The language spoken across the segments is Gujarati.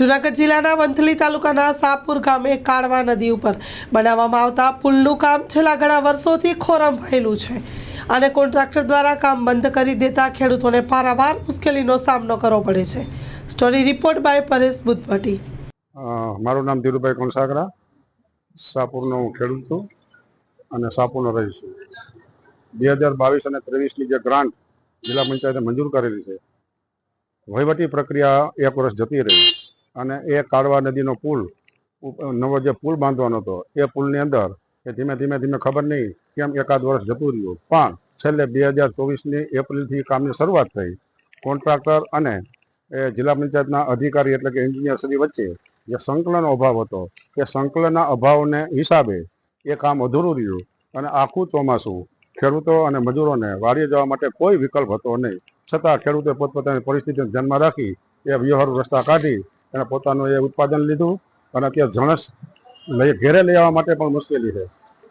જૂનાગઢ જિલ્લાના વંથલી તાલુકાના સાપુર ગામે કાળવા નદી ઉપર બનાવવામાં આવતા પુલનું કામ છેલ્લા ઘણા વર્ષોથી ખોરંભાયેલું છે. અને કોન્ટ્રાક્ટર દ્વારા કામ બંધ કરી દેતા ખેડૂતોને પારાવાર મુશ્કેલીનો સામનો કરવો પડે છે. Story report by Paresh Buddhabhatti. મારું નામ ધીરુભાઈ કોણસાગરા. સાપુરનો હું ખેડૂત છું અને સાપુરનો રહીશ બે હજાર બાવીસ અને ત્રેવીસની જે ગ્રાન્ટ જિલ્લા પંચાયતે મંજૂર કરેલી છે, વહીવટી પ્રક્રિયા એક વર્ષ જતી રહી અને એ કાળવા નદીનો પુલ નવો જે પુલ બાંધવાનો હતો, એ પુલની અંદર, એ ધીમે ધીમે ધીમે ખબર નહીં કેમ એકાદ વર્ષ જતું રહ્યું. પણ છેલ્લે બે હજાર ચોવીસની એપ્રિલથી કામની શરૂઆત થઈ. કોન્ટ્રાક્ટર અને એ જિલ્લા પંચાયતના અધિકારી એટલે કે એન્જિનિયર વચ્ચે જે સંકલનનો અભાવ હતો, એ સંકલનના અભાવને હિસાબે એ કામ અધૂરું રહ્યું અને આખું ચોમાસું ખેડૂતો અને મજૂરોને વાડીએ જવા માટે કોઈ વિકલ્પ હતો નહીં. છતાં ખેડૂતોએ પોતપોતાની પરિસ્થિતિને ધ્યાનમાં રાખી એ વ્યવહારુ રસ્તા કાઢી અને પોતાનું એ ઉત્પાદન લીધું અને અત્યારે જણસ લઈ ઘેરે લઈ આવવા માટે પણ મુશ્કેલી છે.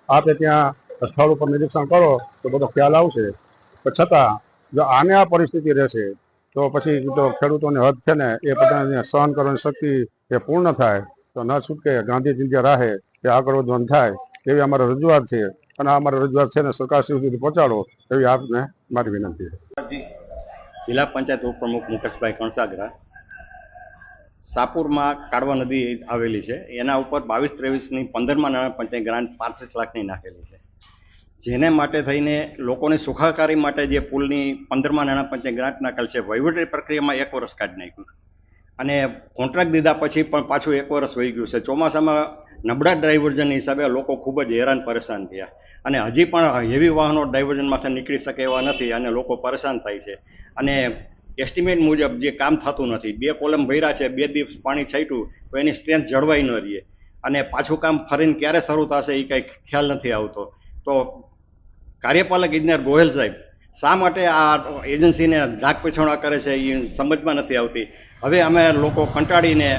આપે ત્યાં સ્થળ ઉપર નિરીક્ષણ કરો તો બધો ખ્યાલ આવશે. પણ છતાં, જો આને આ પરિસ્થિતિ રહેશે, તો પછી તો ખેડૂતોની હદ છે ને, એ પોતાની સહન કરવાની શક્તિ એ પૂર્ણ થાય. તો ન છૂટકે ગાંધીજી જે રાહે એ આગળ વધવાનું થાય, એવી અમારી રજૂઆત છે. અને આ અમારી રજૂઆત છે ને સરકાર સુધી પહોંચાડો, એવી આપને મારી વિનંતી છે. જિલ્લા પંચાયત ઉપપ્રમુખ મુકેશભાઈ કણસાગરા સાપુરમાં કાળવા નદી આવેલી છે. એના ઉપર બાવીસ ત્રેવીસની પંદરમાં નાણાં પંચાયત ગ્રાન્ટ પાંત્રીસ લાખની નાખેલી છે. જેને માટે થઈને લોકોની સુખાકારી માટે જે પુલની પંદરમાં નાણાં પંચાયત ગ્રાન્ટ નાખેલ છે, વહીવટી પ્રક્રિયામાં એક વર્ષ કાઢી નાખ્યું. અને કોન્ટ્રાક્ટ દીધા પછી પણ પાછું એક વર્ષ વહી ગયું છે. ચોમાસામાં નબળા ડાયવર્ઝન હિસાબે લોકો ખૂબ જ હેરાન પરેશાન થયા. અને હજી પણ હેવી વાહનો ડ્રાઇવર્જનમાંથી નીકળી શકે એવા નથી અને લોકો પરેશાન થાય છે. અને એસ્ટિમેટ મુજબ જે કામ થતું નથી. બે કોલમ ભર્યા છે, બે દિવસ પાણી છાંટ્યું, તો એની સ્ટ્રેન્થ જળવાઈ ન રહીએ અને પાછું કામ ફરીને ક્યારે શરૂ થશે એ કંઈ ખ્યાલ નથી આવતો. તો કાર્યપાલક ઇજનેર ગોહેલ સાહેબ, શા માટે આ એજન્સીને ઢાક પીછોણા કરે છે એ સમજમાં નથી આવતી? હવે અમે લોકો કંટાળીને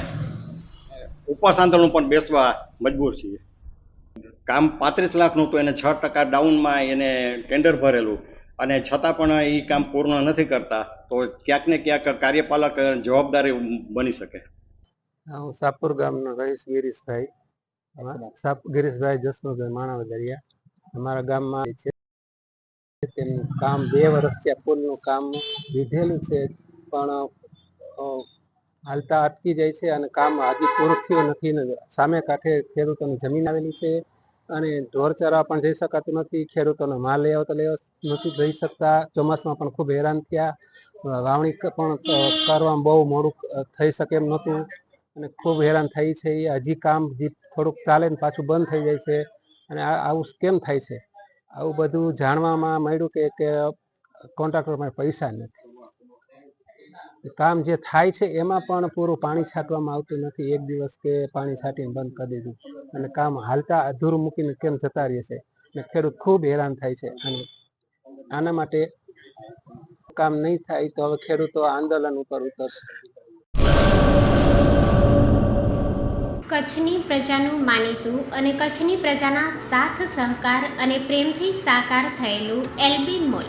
ઉપવાસ આંદોલન પણ બેસવા મજબૂર છીએ. કામ પાંત્રીસ લાખનું હતું એને છ ટકા ડાઉનમાં એને ટેન્ડર ભરેલું. અને છતાં પણ એ કામ પૂર્ણ નથી કરતા, તો ક્યાંક ને ક્યાંક કાર્યપાલક જવાબદારી બની શકે. હું સાપુર ગામનો રહીશ ગિરીશભાઈ. સાપ, ગિરીશભાઈ જસમુભાઈ માણાવદરિયા. અમારા ગામમાં છે તેનું કામ બે વર્ષથી આ પુલનું કામ લીધેલું છે, પણ હાલતા અટકી જાય છે અને કામ હજી પૂરું થયું નથી સામે કાંઠે ખેડૂતોની જમીન આવેલી છે. અને ઢોર ચરવા પણ જઈ શકાતું નથી, ખેડૂતોનો માલ લઈ આવતો લઈ નથી જઈ શકતા. ચોમાસામાં પણ ખૂબ હેરાન થયા. વાવણી પણ કરવામાં બહુ મોડું થઈ શકે એમ નહોતું. અને ખૂબ હેરાન થઈ છે એ. હજી કામ થોડુંક ચાલે ને પાછું બંધ થઈ જાય છે. અને આવું કેમ થાય છે? આવું બધું જાણવામાં મળ્યું કે કે કોન્ટ્રાક્ટરમાં પૈસા નથી. કામ જે થાય છે એમાં પણ પૂરું પાણી છાંટવામાં આવતું નથી. એક દિવસ કે પાણી છાંટીને બંધ કરી દીધું. અને કામ હાલતા અધૂરું મૂકીને કેમ જતા રહે છે અને ખેડૂત ખૂબ હેરાન થાય છે. અને આના માટે કામ નહીં થાય તો હવે ખેડૂતો આંદોલન ઉપર ઉતરશે. કચ્છની પ્રજાનું માનીતું અને કચ્છની પ્રજાના સાથ સહકાર અને પ્રેમથી સાકાર થયેલું એલબી મોલ.